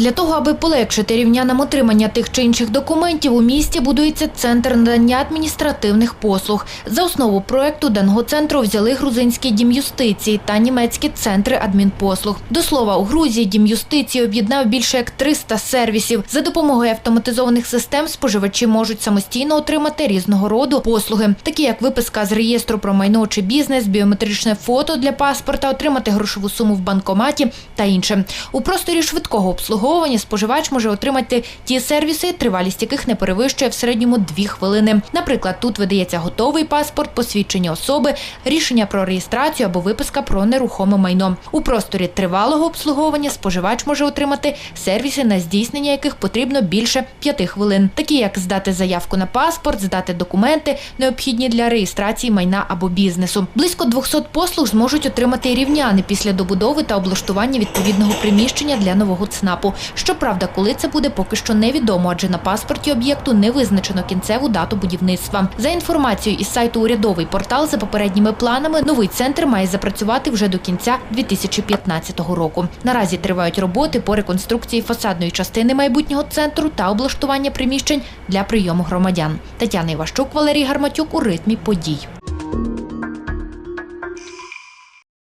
Для того, аби полегшити рівнянам отримання тих чи інших документів, у місті будується центр надання адміністративних послуг. За основу проекту даного центру взяли грузинський дім юстиції та німецькі центри адмінпослуг. До слова, у Грузії дім юстиції об'єднав більше як 300 сервісів. За допомогою автоматизованих систем споживачі можуть самостійно отримати різного роду послуги, такі як виписка з реєстру про майно чи бізнес, біометричне фото для паспорта, отримати грошову суму в банкоматі та інше. У просторі швидкого обслуговування споживач може отримати ті сервіси, тривалість яких не перевищує в середньому дві хвилини. Наприклад, тут видається готовий паспорт, посвідчення особи, рішення про реєстрацію або виписка про нерухоме майно. У просторі тривалого обслуговування споживач може отримати сервіси, на здійснення яких потрібно більше п'яти хвилин, такі як здати заявку на паспорт, здати документи, необхідні для реєстрації майна або бізнесу. Близько 200 послуг зможуть отримати рівняни після добудови та облаштування відповідного приміщення для нового ЦНАПу. Щоправда, коли це буде, поки що невідомо, адже на паспорті об'єкту не визначено кінцеву дату будівництва. За інформацією із сайту урядовий портал, за попередніми планами, новий центр має запрацювати вже до кінця 2015 року. Наразі тривають роботи по реконструкції фасадної частини майбутнього центру та облаштування приміщень для прийому громадян. Тетяна Іващук, Валерій Гарматюк у ритмі подій.